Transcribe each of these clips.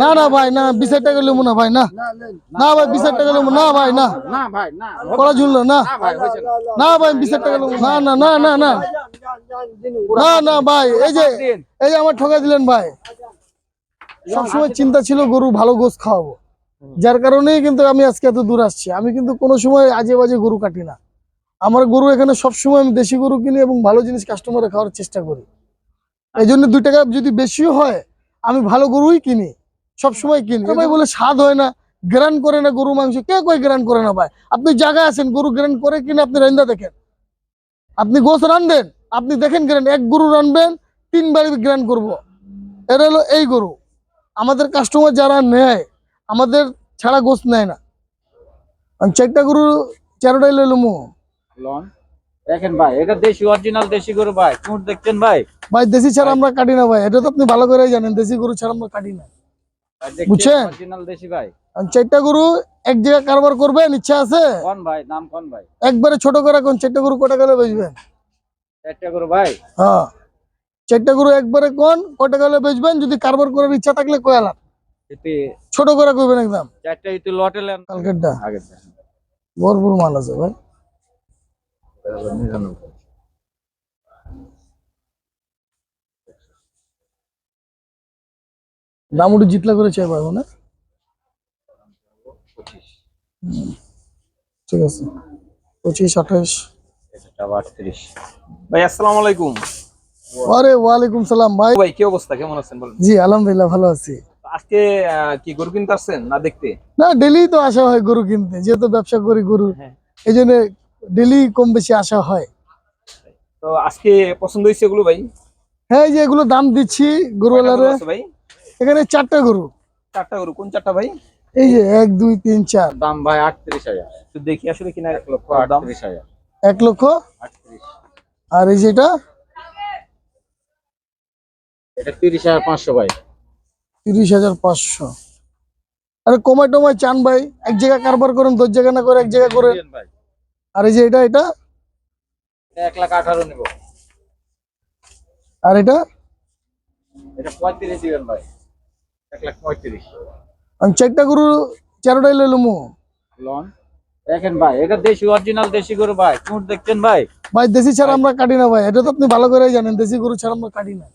না না ভাই, না, বিশ টাকা নেব না ভাই, না। না ভাই, বিশ টাকা নেব না ভাই, না। না ঝুললো, না। না ভাই, বিশ টাকা নেব না না না না না। না না ভাই, এই যে এই যে আমার ঠকাই দিলেন ভাই। সবসময় চিন্তা ছিল গরু ভালো গোস খাওয়াবো। যার কারণেই কিন্তু আমি আজকে এত দূর আসছি। আমি কিন্তু কোনো সময় আজে বাজে গরু কাটি না। আমার গরু এখানে সবসময় আমি দেশি গরু কিনি এবং ভালো জিনিস কাস্টমারে খাওয়ার চেষ্টা করি। এই জন্য দুই টাকা যদি বেশিও হয়, আমি ভালো গরুই কিনি। সবসময় কিনি ভাই বলে স্বাদ হয় না গ্রান করে না গরু মাংস। কে কই গ্রান করে না ভাই? আপনি জায়গায় আছেন গরু গ্রান করে কিনা আপনি রেন্দা দেখেন। আপনি গোস রানবেন আপনি দেখেন গ্রান। এক গরু রানবেন তিনবার গ্রান করব। এটা হলো এই গরু। আমাদের কাস্টমার যারা নেয় আমাদের ছাড়া গোস নেয় না। আমি চারটা গরু চারোটাই লইলুমু লন। দেখেন ভাই এটা দেশি অরিজিনাল দেশি গরু ভাই। দেখছেন ভাই? ভাই দেশি ছাড়া আমরা কাটি না ভাই। এটা তো আপনি ভালো করেই জানেন দেশি গরু ছাড়া আমরা কাটি না। বুঝছেন? অরিজিনাল দেশি ভাই। চারটা গরু এক জায়গায় কারবার করবেন ইচ্ছা আছে? কোন ভাই? নাম কোন ভাই? একবারে ছোট করে কোন চারটা গরু কটা গেলে বেচবেন? একটা গরু ভাই? হ্যাঁ। চারটা গরু একবারে কোন কটা গেলে বেচবেন? যদি কারবার করার ইচ্ছা থাকলে কয়ালা এতে ছোট করে কইবেন একদম। চারটা ইতু লটে লেন। কালকেরটা। আগে ভরপুর মাল আছে ভাই। দাম উঠে জিতলা করে চাই পারব না? ঠিক আছে। পঁচিশ আঠাশ। আটত্রিশ ভাই আসসালামু আলাইকুম। আরে ওয়ালাইকুম সালাম। ভাই ভাই কি অবস্থা? কেমন আছেন বলেন? জি আলহামদুলিল্লাহ ভালো আছি। আজকে কি গরু কিনতে আসছেন না দেখতে? না ডেলি তো আসা হয় গরু কিনতে। যেহেতু ব্যবসা করি গরু হ্যাঁ। এই জন্য ডেলি কম বেশি আসা হয়। তো আজকে পছন্দ হয়েছে এগুলো ভাই? হ্যাঁ এই যে এগুলো দাম দিচ্ছি গরু গরুওয়ালারে ভাই? এখানে চারটা গরু। চারটা গরু কোন চারটা ভাই? এই যে এক দুই তিন চার। দাম ভাই আটত্রিশ হাজার। একটু দেখি আসলে কিনা এক লক্ষ দাম? আটত্রিশ হাজার। এক লক্ষ? আটত্রিশ। আর এই যেটা? এটা তিরিশ হাজার পাঁচশো ভাই। তিরিশ হাজার পাঁচশো। আরে কমায় টমায় চান ভাই এক জায়গায় কারবার করেন দশ জায়গা না করে এক জায়গা করে। ভাই। আর এই যে এটা এটা? এটা এক লাখ আঠারো নেব। আর এটা? এটা পঁয়ত্রিশ দিবেন ভাই। এক লাখ পঁয়ত্রিশ। আমি চারটা গরু চারোটাই লইলুমু লন। দেখেন ভাই এটা দেশি অরিজিনাল দেশি গরু ভাই। কুট দেখছেন ভাই? ভাই দেশি ছাড়া আমরা কাটি না ভাই। এটা তো আপনি ভালো করেই জানেন দেশি গরু ছাড়া আমরা কাটি না।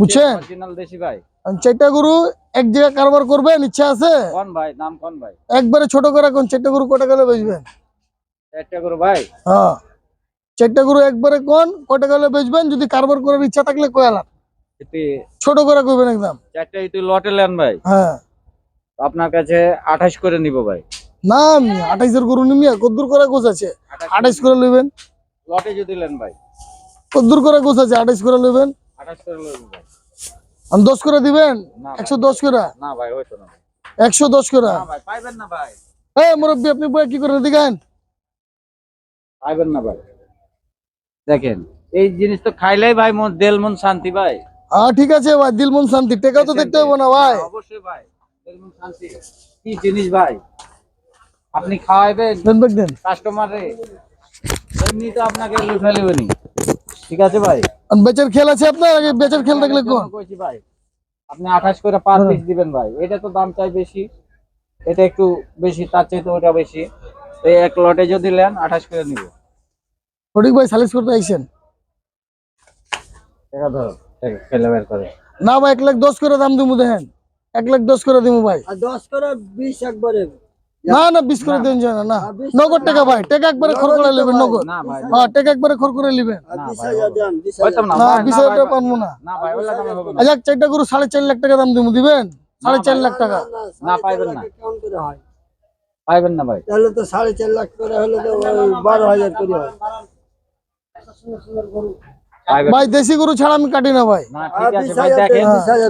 বুঝছেন? অরিজিনাল দেশি ভাই। চারটা গরু এক জায়গায় কারবার করবেন ইচ্ছা আছে? কোন ভাই? নাম কোন ভাই? একবারে ছোট করে কোন চারটা গরু কটা গেলে বেচবেন? একটা গরু ভাই? হ্যাঁ। চারটা গরু একবারে কোন কটা গেলে বেচবেন? যদি কারবার করার ইচ্ছা থাকলে কয়ালা ছোট করে কইবেন একদম। চারটা ইতু লটে লেন ভাই। হ্যাঁ। আপনার কাছে আঠাশ করে নিব ভাই। না আমি আঠাইশের গরু নিমিয়া কদ্দুর করে গোছ আছে। আঠাইশ করে লইবেন। লটে যদি লেন ভাই। কদ্দুর করে গোছ আছে আঠাইশ করে লইবেন। আঠাশ করে লইব ভাই। আমি দশ করে দিবেন? একশো দশ করে? না ভাই হয়তো না একশো দশ করে? না ভাই পাইবেন না ভাই। এই মুরব্বী আপনি বই কি করে দিকেন পাইবেন না ভাই। দেখেন এই জিনিস তো খাইলেই ভাই মন দেল মন শান্তি ভাই। হ্যাঁ ঠিক আছে ভাই দিল মন শান্তি। টেকাও তো দেখতে হবে না ভাই। হ্যাঁ, অবশ্যই ভাই। শান্তি। কি জিনিস ভাই? আপনি খাওয়াইবেন? দেন দেন। কাস্টমারে? এমনি তো আপনাকে ঠিক আছে ভাই? বেচার খেল আছে আপনার? আগে বেচার খেল থাকলে কোন? কইছি ভাই আপনি আঠাশ করে পার পিস দিবেন ভাই। এটা তো দাম চাই বেশি। এটা একটু বেশি তার চাইতে ওটা বেশি। এই এক লটে যদি নেন আঠাশ করে নিব। সঠিক ভাই সালিস করতে টাকা ধরো। টাকা করে না ভাই এক লাখ দশ করে দাম দিমু দেখেন। এক লাখ দশ করে দিমু ভাই। দশ করে বিশ একবারে। না না বিশ করে দিন যায় না নগদ টাকা ভাই টাকা একবারে খর করে নেবেন নগদ। না ভাই। হ্যাঁ টাকা একবারে খর করে নেবেন। না বিশ হাজার টাকা পারব না। আচ্ছা চারটা গরু সাড়ে চার লাখ টাকা দাম দিমু দিবেন? সাড়ে চার লাখ টাকা। না, পাইবেন না। হয়? পাইবেন না ভাই। তাহলে তো সাড়ে চার লাখ করে হলে তো বারো হাজার করে হয়। ভাই দেশি গরু ছাড়া আমি কাটি না ভাই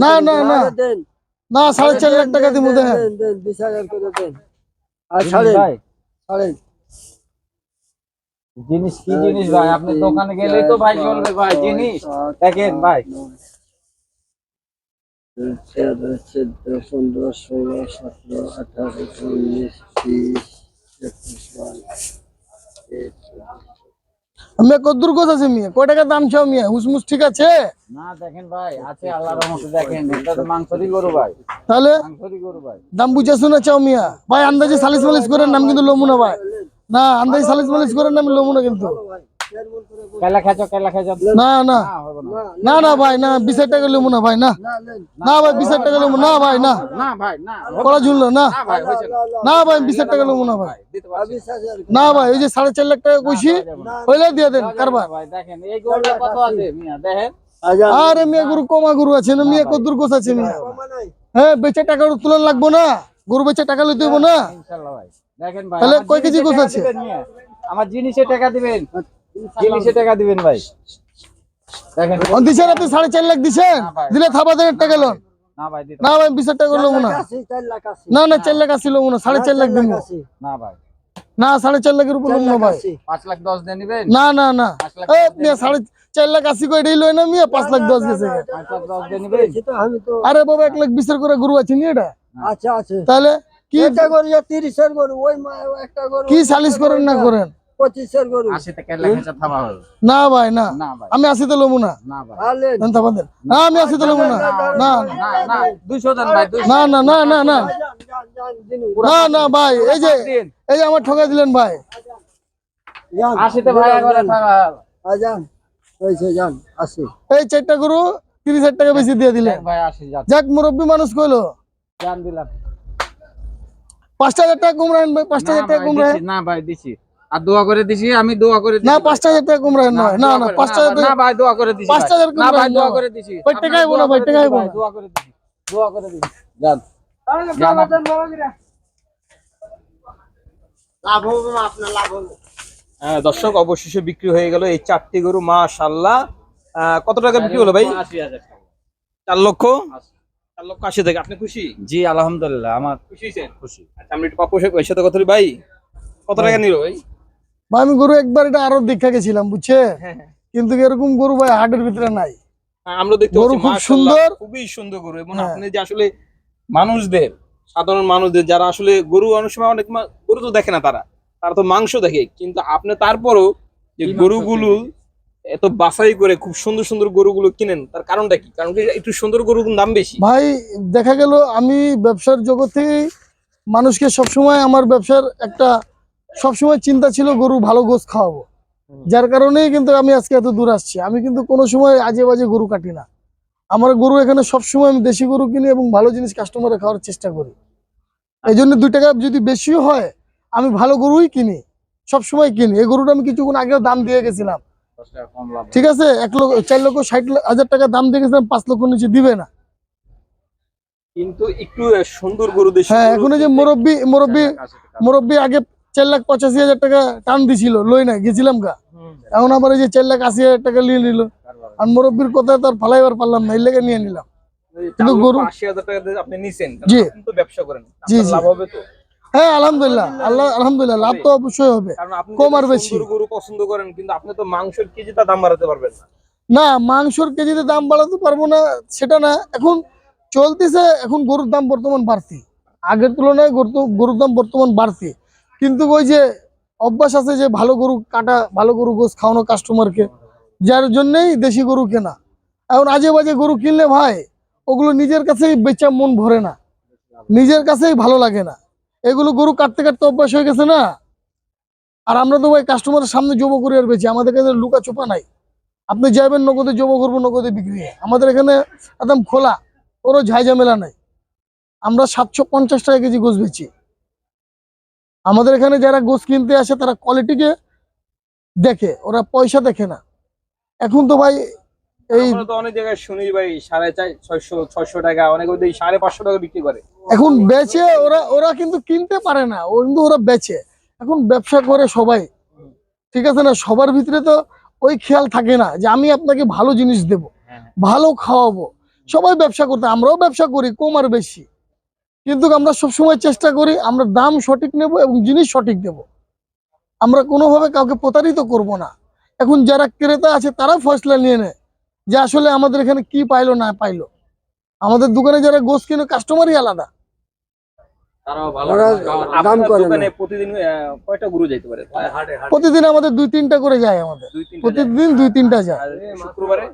না না, না, না। সাড়ে চার লাখ টাকা দিমু দেন, দেখেন দেন, দেন, বিশ হাজার করে দেন আর ভাই জিনিস কি জিনিস ভাই আপনি দোকানে গেলেই তো ভাই চলবে ভাই জিনিস দেখেন ভাই পনেরো ষোলো সতেরো আঠারো উনিশ বিশ একুশ বাইশ মেয়ে কদ্দুর গোছ আছে মিয়া? কয় টাকা দাম চাও মিয়া? হুসমুস ঠিক আছে? না দেখেন ভাই আছে আল্লাহর রহমতে দেখেন এটা তো মাংসরি গরু ভাই। তাহলে? মাংসরি গরু ভাই। দাম বুঝে শুনে চাও মিয়া? ভাই আন্দাজে সালিস মালিশ করেন নাম কিন্তু লমু না ভাই। না আন্দাজে সালিস মালিশ করেন নাম লমু না কিন্তু। না না। না না। না না ভাই না বিশ হাজার টাকা লমু না ভাই না। না ভাই বিশ হাজার টাকা লমু না ভাই না। না ভাই না। কড়া ঝুললো না। না ভাই না। না ভাই বিশ হাজার টাকা না ভাই। না। ভাই ওই যে সাড়ে চার লাখ টাকা কইছি দিয়ে দেন কারবার। ভাই দেখেন এই গরুটা কত আছে মিয়া দেখেন। হাজার আরে মিয়া গরু কমা গরু আছে না মিয়া কদ্দুর গোছ আছে মিয়া। হ্যাঁ বেচে টাকা তুলন লাগবো না। গরু বেচে টাকা লইতে হইবো না। ইনশাআল্লাহ ভাই। দেখেন তাহলে কয় কেজি গোছ আছে? আমার জিনিসে টাকা দিবেন। জিনিসে টাকা দিবেন ভাই? দিছেন আপনি সাড়ে চার লাখ দিছেন? দিলে থাবা দেন টাকা লোন না ভাই দিতে না ভাই বিশ টাকা লমু না। আশি চার লাখ আশি। না না চার লাখ আসি লমু না সাড়ে চার লাখ দিব না ভাই। না সাড়ে চার লাখের উপর লমু না ভাই। পাঁচ লাখ দশ দিয়ে নিবেন? না না না। পাঁচ লাখ এই দশ দিয়ে মিয়া সাড়ে চার লাখ আশি করে এটাই লয় না মিয়া পাঁচ লাখ দশ গেছে। পাঁচ লাখ দশ দিয়ে নিবেন? সেটা আমি তো আরে বাবা এক লাখ বিশের করে গরু আছে নি এটা? আচ্ছা আছে। তাহলে কি একটা গরু যে তিরিশের গরু ওই মা- একটা গরু কি সালিশ করেন না করেন? পঁচিশের গরু। না ভাই না। না আমি না। না না আমি আসি তো না। না না না। না না না না না যান, যান, যান, দিন। না না ভাই এই যে এই যে আমার ঠকাই দিলেন ভাই। এই চারটা গরু তিরিশ হাজার টাকা বেশি দিয়ে দিলেন। যাক মুরব্বী মানুষ কইলো। দিলাম। পাঁচটা হাজার টাকা কম রাখেন পাঁচটা হাজার টাকা ভাই, কম দিছি, রাখেন না ভাই দিছি। আর দোয়া করে দিছি আমি দোয়া করে দিছি না। পাঁচটা হাজার টাকা কম রাখেন নয়। না না পাঁচটা না ভাই দোয়া করে দিছি পাঁচটা ভাই। না ভাই দোয়া করে দিছি। ভাই, আপনার টেকাইবো না, দোয়া ভাই, করে দিছি। দোয়া করে দিছি। দোয়া করে দিছি। যান। যান। আপনি। আহ, দর্শক অবশেষে বিক্রি হয়ে গেল এই চারটি গরু মাশাল্লাহ আহ, কত টাকা বিক্রি হলো ভাই? টাকা। চার লক্ষ? চার লক্ষ আশি থেকে। আপনি খুশি? জি আলহামদুলিল্লাহ আমার খুশি খুশি। আচ্ছা আমরা একটু সাথে কথা বলি। ভাই কত টাকা নিল ভাই? ভাই আমি গরু একবার এটা আরও দেখা গেছিলাম বুঝছে? হ্যাঁ হ্যাঁ। কিন্তু এরকম গরু ভাই হাটের ভিতরে নাই। হ্যাঁ, আমরা দেখতে গরু পাচ্ছি খুব সুন্দর। খুবই সুন্দর গরু। এবং। আপনি যে আসলে মানুষদের সাধারণ মানুষদের যারা আসলে গরু অনেক সময় অনেক গরু তো দেখে না তারা। তারা তো মাংস দেখে। কিন্তু আপনি তারপরও যে গরুগুলো এত বাছাই করে খুব সুন্দর সুন্দর গরুগুলো কিনেন তার কারণটা কি? কারণ কি একটু সুন্দর গরুর দাম বেশি? ভাই দেখা গেল আমি ব্যবসার জগতে মানুষকে সবসময় আমার ব্যবসার একটা সবসময় চিন্তা ছিল গরু ভালো গোস খাওয়াবো। যার কারণেই কিন্তু আমি আজকে এত দূর আসছি। আমি কিন্তু কোনো সময় আজে বাজে গরু কাটি না। আমার গরু এখানে সবসময় আমি দেশি গরু কিনি এবং ভালো জিনিস কাস্টমারে খাওয়ার চেষ্টা করি। এই জন্য দুই টাকা যদি বেশিও হয় আমি ভালো গরুই কিনি সবসময় কিনি। এই গরুটা আমি কিছুক্ষণ আগেও দাম দিয়ে গেছিলাম। ঠিক আছে? এক লক্ষ চার লক্ষ ষাট হাজার টাকা দাম দিয়ে গেছিলাম পাঁচ লক্ষ নিচে দিবে না। কিন্তু একটু সুন্দর গরু দেশি হ্যাঁ এখন যে মুরব্বী মুরব্বী মুরব্বী আগে চার লাখ পঁচাশি হাজার টাকা টান দিছিল লই না গেছিলাম গা। এখন আবার এই যে চার লাখ আশি হাজার টাকা নিয়ে নিল। আর মুরব্বীর কথা তো আর ফালাইবার পারলাম না এই লেগে নিয়ে নিলাম। কিন্তু গরু- আশি হাজার টাকা দিয়ে আপনি নিছেন জি। ব্যবসা করেন জি, লাভ হবে তো? হ্যাঁ আলহামদুলিল্লাহ আল্লাহ আলহামদুলিল্লাহ লাভ তো অবশ্যই হবে। কম আর বেশি। গরু পছন্দ করেন কিন্তু আপনি তো মাংসের কেজিটা দাম বাড়াতে পারবেন না। না মাংসর কেজিতে দাম বাড়াতে পারব না সেটা না। এখন চলতেছে এখন গরুর দাম বর্তমান বাড়তি। আগের তুলনায় গরু গরুর দাম বর্তমান বাড়তি। কিন্তু ওই যে অভ্যাস আছে যে ভালো গরু কাটা, ভালো গরু গোস খাওয়ানো কাস্টমারকে যার জন্যই দেশি গরু কেনা। এখন আজে বাজে গরু কিনলে ভাই, ওগুলো নিজের কাছেই বেচা মন ভরে না। নিজের কাছেই ভালো লাগে না। এগুলো গরু কাটতে কাটতে অভ্যাস হয়ে গেছে না? আর আমরা তো ভাই কাস্টমারের সামনে জব করে আর বেচি, আমাদের কাছে লুকা চোপা নাই। আপনি যাবেন নগদে জব করব, নগদে বিক্রি। আমাদের এখানে একদম খোলা ঝাই ঝামেলা নাই। আমরা সাতশো পঞ্চাশ টাকা কেজি গোস বেচি। আমাদের এখানে যারা গোস কিনতে আসে তারা কোয়ালিটিকে দেখে ওরা পয়সা দেখে না। এখন তো ভাই এই অনেক জায়গায় শুনি ভাই সাড়ে চার ছয়শো ছয়শো টাকা অনেক সাড়ে পাঁচশো টাকা বিক্রি করে। এখন বেচে ওরা ওরা কিন্তু কিনতে পারে না ও কিন্তু ওরা বেচে। এখন ব্যবসা করে সবাই ঠিক আছে না? সবার ভিতরে তো ওই খেয়াল থাকে না যে আমি আপনাকে ভালো জিনিস দেব হ্যাঁ। ভালো খাওয়াবো। সবাই ব্যবসা করতে আমরাও ব্যবসা করি কম আর বেশি। কিন্তু আমরা সবসময় চেষ্টা করি আমরা দাম সঠিক নেব এবং জিনিস সঠিক দেব। আমরা কোনোভাবে কাউকে প্রতারিত করব না। এখন যারা ক্রেতা আছে তারা ফয়সলা নিয়ে নেয় যে আসলে আমাদের এখানে কি পাইলো না পাইলো। আমাদের দোকানে যারা গোস কিনে কাস্টমারই আলাদা। প্রতিদিন আহ, কয়টা গরু যাইতে পারে? প্রতিদিন আমাদের দুই তিনটা করে যায় আমাদের। প্রতিদিন দুই তিনটা যায়। শুক্রবারে?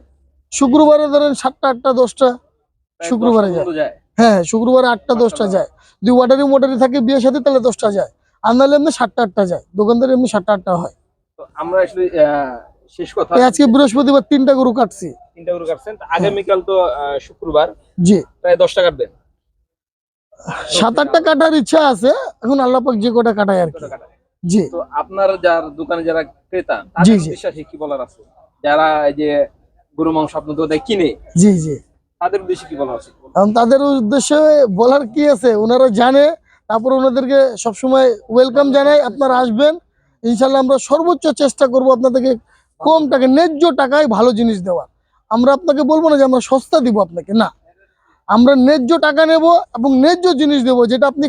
শুক্রবারে ধরেন সাতটা আটটা দশটা। শুক্রবারে যায়। হ্যাঁ শুক্রবার আটটা দশটা যায়। যদি ওয়াটারি মোটারি থাকে বিয়ের সাথে তাহলে দশটা যায়। আর নাহলে এমনি সাতটা আটটা যায়। দোকানদার এমনি সাতটা আটটা হয়। তো আমরা আসলে শেষ কথা আজকে বৃহস্পতিবার তিনটা গরু কাটছি। তিনটা গরু কাটছেন। আগামীকাল তো শুক্রবার। জি। প্রায় দশটা কাটবেন? সাত আটটা কাটার ইচ্ছা আছে। এখন আল্লাপাক যে কটা কাটায় আর কি। জি। তো আপনার যার দোকানে যারা ক্রেতা তাদের। বিশ্বাসে কি বলার আছে? যারা এই যে গরু মাংস আপনার কিনে জি জি। তাদের উদ্দেশ্যে কি বলার আছে? কারণ তাদের উদ্দেশ্যে বলার কি আছে? ওনারা জানে। তারপর ওনাদেরকে সবসময় ওয়েলকাম জানাই। আপনারা আসবেন। ইনশাল্লাহ আমরা সর্বোচ্চ চেষ্টা করব আপনাদেরকে কম টাকা ন্যায্য টাকায় ভালো জিনিস দেওয়ার। আমরা আপনাকে বলব না যে আমরা সস্তা দিব আপনাকে, না। আমরা ন্যায্য টাকা নেব এবং ন্যায্য জিনিস দেবো যেটা আপনি